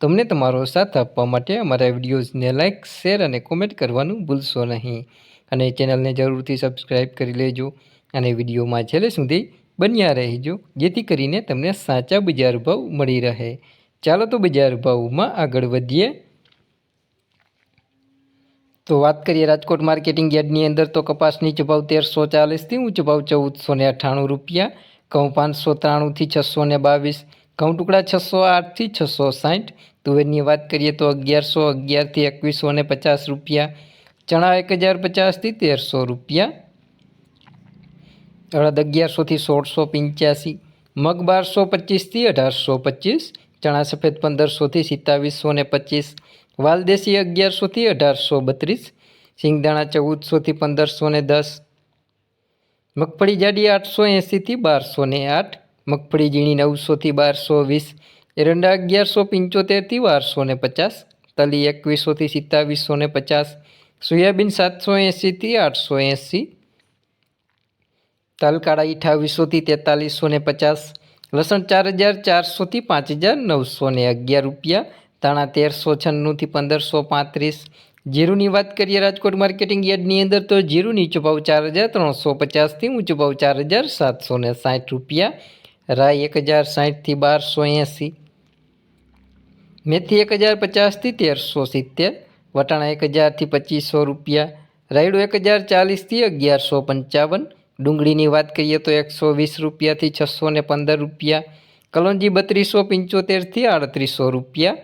તમને તમારો સાથ આપવા માટે અમારા વિડીયોઝને લાઇક શેર અને કોમેન્ટ કરવાનું ભૂલશો નહીં. અને ચેનલને જરૂરથી સબસ્ક્રાઈબ કરી લેજો અને વિડીયોમાં છેલ્લે સુધી બન્યા રહેજો, જેથી કરીને તમને સાચા બજાર ભાવ મળી રહે. ચાલો તો બજાર ભાવમાં આગળ વધીએ. તો વાત કરીએ રાજકોટ માર્કેટિંગ યાર્ડની અંદર તો કપાસ નીચો ભાવ તેરસો ચાલીસથી ઊંચો ભાવ ચૌદસો ને અઠ્ઠાણું રૂપિયા ઘઉં પાંચસો ત્રાણુંથી છસો ને બાવીસ ઘઉં ટુકડા છસો આઠથી છસો સાઠ. તુવેરની વાત કરીએ તો અગિયારસો, અગિયારથી એકવીસો ને પચાસ રૂપિયા. ચણા એક હજાર પચાસથી તેરસો રૂપિયા. અડદ અગિયારસોથી સોળસો પંચ્યાસી. મગ બારસો પચીસથી અઢારસો પચીસ. ચણા સફેદ પંદરસોથી સિત્તાવીસો ને પચીસ. વાલદેશી અગિયારસોથી અઢારસો બત્રીસ. સિંગદાણા ચૌદસોથી પંદરસો ને દસ. મગફળી જાડી આઠસો એંસીથી બારસો ને આઠ. મગફળી ઝીણી નવસોથી બારસો વીસ, એરંડા અગિયારસો પંચોતેરથી બારસો ને પચાસ, તલી એકવીસોથી સિત્તાવીસો ને પચાસ, સોયાબીન સાતસો એંસીથી આઠસો એંસી તલકાળા અઠાવીસોથી તેતાલીસો ને પચાસ, લસણ ચાર હજાર ચારસોથી પાંચ હજાર નવસો ને અગિયાર રૂપિયા, ધાણા તેરસો છન્નુંથી પંદરસો પાંત્રીસ, જીરુની વાત કરીએ રાજકોટ માર્કેટિંગ યાર્ડની અંદર તો જીરું નીચો ભાવ ચાર હજાર ત્રણસો પચાસથી ઊંચો ભાવ ચાર હજાર સાતસો ને સાઠ રૂપિયા રાય એક હજાર સાઠથી બારસો એંસી. મેથી એક હજાર પચાસથી તેરસો સિત્તેર. વટાણા એક હજારથી પચીસો રૂપિયા. રાયડો એક હજાર ચાલીસથી અગિયારસો પંચાવન. ડુંગળીની વાત કરીએ તો એકસો વીસ રૂપિયાથી છસો ને પંદર રૂપિયા. કલોંજી બત્રીસો પંચોતેરથી આડત્રીસો રૂપિયા.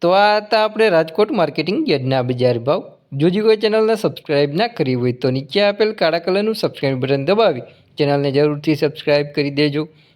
તો આ હતા આપણે રાજકોટ માર્કેટિંગ યાર્ડના બજાર ભાવ. જોજી કોઈ ચેનલને સબસ્ક્રાઇબ ના કરી હોય તો નીચે આપેલ કાળા કલરનું સબસ્ક્રાઇબ બટન દબાવી. ચેનલને જરૂરથી સબસ્ક્રાઇબ કરી દેજો.